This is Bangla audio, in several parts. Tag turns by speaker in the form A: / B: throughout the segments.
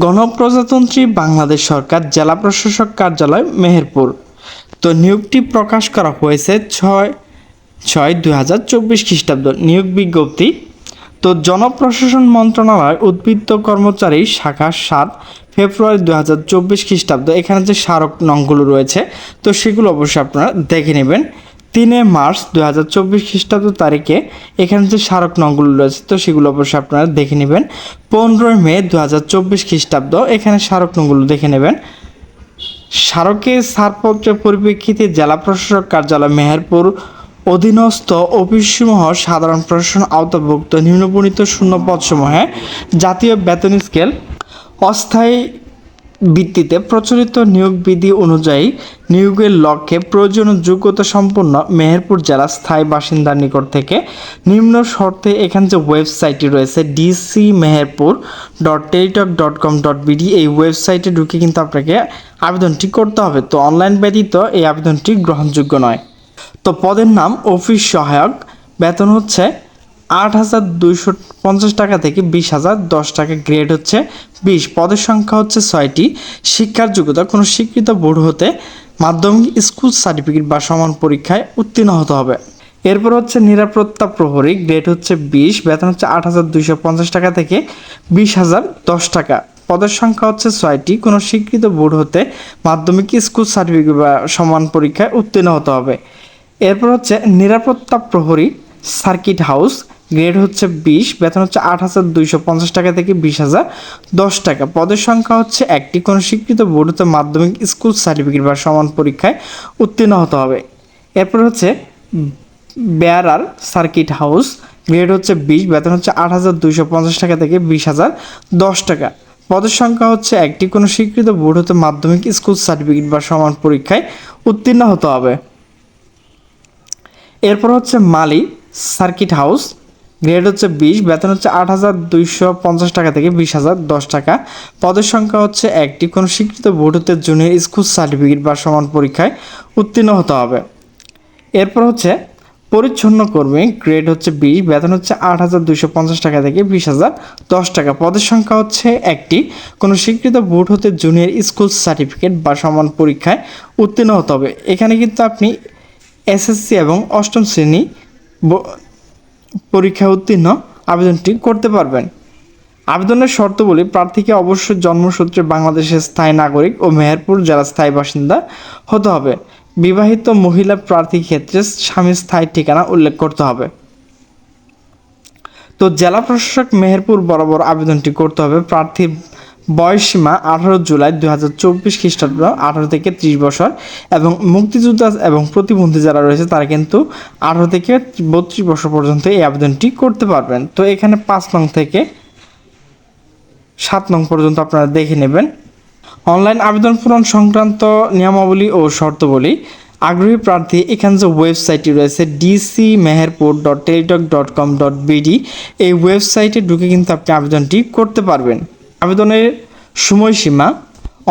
A: গণপ্রজাতন্ত্রী বাংলাদেশ সরকার, জেলা প্রশাসক কার্যালয়, মেহেরপুর। তো নিয়োগটি প্রকাশ করা হয়েছে ছয় ছয় দুই হাজার চব্বিশ খ্রিস্টাব্দ নিয়োগ বিজ্ঞপ্তি। তো জনপ্রশাসন মন্ত্রণালয় উদ্বৃত্ত কর্মচারী শাখা সাত ফেব্রুয়ারি দু হাজার চব্বিশ খ্রিস্টাব্দ। এখানে যে স্মারক নংগুলো রয়েছে, তো সেগুলো অবশ্যই আপনারা দেখে নেবেন। তিনে মার্চ দু হাজার চব্বিশ খ্রিস্টাব্দ তারিখে এখানে যে স্মারক নংগুলো রয়েছে, তো সেগুলো অবশ্যই আপনারা দেখে নেবেন। পনেরোই মে দু হাজার চব্বিশ খ্রিস্টাব্দ, এখানে স্মারক নংগুলো দেখে নেবেন। স্মারকের ছাড়পত্রের পরিপ্রেক্ষিতে জেলা প্রশাসক কার্যালয় মেহেরপুর অধীনস্থ অফিসসমূহ সাধারণ প্রশাসন আওতাভুক্ত নিম্নবর্ণিত শূন্য পদসমূহে জাতীয় বেতন স্কেল, অস্থায়ী ভিত্তিতে প্রচলিত নিয়োগ বিধি অনুযায়ী নিয়োগের লক্ষ্যে প্রয়োজনীয় যোগ্যতা সম্পন্ন মেহেরপুর জেলার স্থায়ী বাসিন্দার নিকট থেকে নিম্ন শর্তে এখানে যে ওয়েবসাইটটি রয়েছে DC Meherpur dot Teletalk dot com dot BD এই ওয়েবসাইটে ঢুকে কিন্তু আপনাকে আবেদনটি করতে হবে। তো অনলাইন ব্যতীত এই আবেদনটি গ্রহণযোগ্য নয়। তো পদের নাম, অফিস সহায়ক, বেতন হচ্ছে আট হাজার দুইশো পঞ্চাশ টাকা থেকে বিশ হাজার দশ টাকা গ্রেড হচ্ছে বিশ। পদের সংখ্যা হচ্ছে ছয়টি। শিক্ষার যোগ্যতা, কোনো স্বীকৃত বোর্ড হতে মাধ্যমিক স্কুল সার্টিফিকেট বা সমান পরীক্ষায় উত্তীর্ণ হতে হবে। এরপর হচ্ছে নিরাপত্তা প্রহরী গ্রেড হচ্ছে বিশ। বেতন হচ্ছে আট হাজার দুইশো পঞ্চাশ টাকা থেকে বিশ হাজার দশ টাকা। পদের সংখ্যা হচ্ছে ছয়টি। কোনো স্বীকৃত বোর্ড হতে মাধ্যমিক স্কুল সার্টিফিকেট বা সমান পরীক্ষায় উত্তীর্ণ হতে হবে। এরপর হচ্ছে নিরাপত্তা প্রহরী, সার্কিট হাউস গ্রেড হচ্ছে বিশ, বেতন হচ্ছে আট হাজার দুইশো পঞ্চাশ টাকা থেকে বিশ হাজার দশ টাকা। পদের সংখ্যা হচ্ছে একটি। কোনো স্বীকৃত বোর্ড হতে মাধ্যমিক স্কুল সার্টিফিকেট বা সমান পরীক্ষায় উত্তীর্ণ হতে হবে। এরপর হচ্ছে বেয়ারার সার্কিট হাউস। গ্রেড হচ্ছে বিশ, বেতন হচ্ছে আট হাজার দুইশো পঞ্চাশ টাকা থেকে বিশ হাজার দশ টাকা। পদের সংখ্যা হচ্ছে একটি। কোনো স্বীকৃত বোর্ড হতে মাধ্যমিক স্কুল সার্টিফিকেট বা সমান পরীক্ষায় উত্তীর্ণ হতে হবে। এরপর হচ্ছে মালি সার্কিট হাউস। গ্রেড হচ্ছে বিশ, বেতন হচ্ছে আট হাজার দুইশো পঞ্চাশ টাকা থেকে বিশ হাজার দশ টাকা। পদের সংখ্যা হচ্ছে একটি। কোনো স্বীকৃত বোর্ড হতে জুনিয়র স্কুল সার্টিফিকেট বা সমান পরীক্ষায় উত্তীর্ণ হতে হবে। এরপর হচ্ছে পরিচ্ছন্ন কর্মী গ্রেড হচ্ছে বিশ, বেতন হচ্ছে আট হাজার দুইশো পঞ্চাশ টাকা থেকে বিশ হাজার দশ টাকা। পদের সংখ্যা হচ্ছে একটি। কোনো স্বীকৃত বোর্ড হতে জুনিয়র স্কুল সার্টিফিকেট বা সমান পরীক্ষায় উত্তীর্ণ হতে হবে। এখানে কিন্তু আপনি এসএসসি এবং অষ্টম শ্রেণি পরীক্ষায় উত্তীর্ণ আবেদনটি করতে পারবেন। আবেদনের শর্তগুলি প্রার্থীকে অবশ্যই জন্মসূত্রে বাংলাদেশের স্থায়ী নাগরিক ও মেহেরপুর জেলার স্থায়ী বাসিন্দা হতে হবে। বিবাহিত মহিলা প্রার্থী ক্ষেত্রে স্বামীর স্থায়ী ঠিকানা উল্লেখ করতে হবে। তো জেলা প্রশাসক মেহেরপুর বরাবর আবেদনটি করতে হবে। প্রার্থীর বয়স সীমা আঠারো জুলাই দুই হাজার চব্বিশ খ্রিস্টাব্দ আঠারো থেকে ত্রিশ বছর এবং মুক্তিযোদ্ধা এবং প্রতিবন্ধী যারা রয়েছে তারা কিন্তু আঠারো থেকে বত্রিশ বছর পর্যন্ত এই আবেদনটি করতে পারবেন। তো এখানে পাঁচ নং থেকে সাত নং পর্যন্ত আপনারা দেখে নেবেন। অনলাইন আবেদন পূরণ সংক্রান্ত নিয়মাবলী ও শর্তাবলী। আগ্রহী প্রার্থী এখানে যে ওয়েবসাইটটি রয়েছে DC Meherpur dot Teletalk dot com dot BD এই ওয়েবসাইটে ঢুকে কিন্তু আপনি আবেদনটি করতে পারবেন। আবেদনের সময়সীমা,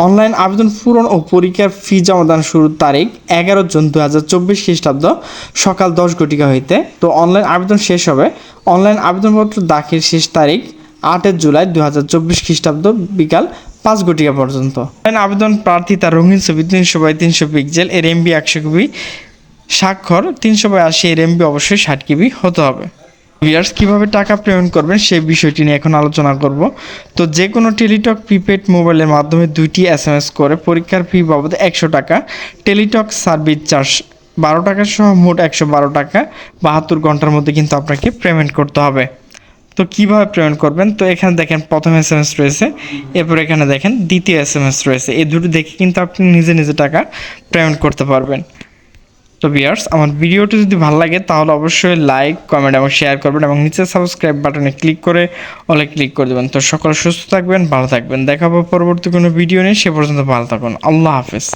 A: অনলাইন আবেদন পূরণ ও পরীক্ষার ফি জমাদান শুরুর তারিখ এগারো জুন দু হাজার চব্বিশ খ্রিস্টাব্দ সকাল দশ ঘটিকা হইতে। তো অনলাইন আবেদন শেষ হবে। অনলাইন আবেদনপত্র দাখিল শেষ তারিখ আটের জুলাই দু হাজার চব্বিশ খ্রিস্টাব্দ বিকাল পাঁচ ঘটিকা পর্যন্ত। অনলাইন আবেদন প্রার্থী তার রঙিন ছবি তিনশো বাই তিনশো পিক্সেল, এর এমবি একশো কপি স্বাক্ষর তিনশো বাই আশি, এর এমবি অবশ্যই ষাট কেবি হতে হবে। ভিয়ার্স কীভাবে টাকা পেমেন্ট করবেন সেই বিষয়টি নিয়ে এখন আলোচনা করব। তো যে কোনো টেলিটক প্রিপেড মোবাইলের মাধ্যমে দুইটি এস এম এস করে পরীক্ষার ফি বাবদ একশো টাকা, টেলিটক সার্ভিস চার্জ বারো টাকা সহ মোট একশো বারো টাকা, বাহাত্তর ঘণ্টার মধ্যে কিন্তু আপনাকে পেমেন্ট করতে হবে। তো কীভাবে পেমেন্ট করবেন? তো এখানে দেখেন প্রথম এস এম এস রয়েছে, এরপর এখানে দেখেন দ্বিতীয় এস এম এস রয়েছে। এই দুটো দেখে কিন্তু আপনি নিজে নিজে টাকা পেমেন্ট করতে পারবেন। তো বিয়ার্স আমার ভিডিওটি যদি ভালো লাগে, তাহলে অবশ্যই লাইক কমেন্ট এবং শেয়ার করবেন এবং নিচে সাবস্ক্রাইব বাটনে ক্লিক করে অলে ক্লিক করে দেবেন। তো সকলে সুস্থ থাকবেন, ভালো থাকবেন। দেখাবো পরবর্তী কোনো ভিডিও নিয়ে, সে পর্যন্ত ভালো থাকুন। আল্লাহ হাফেজ।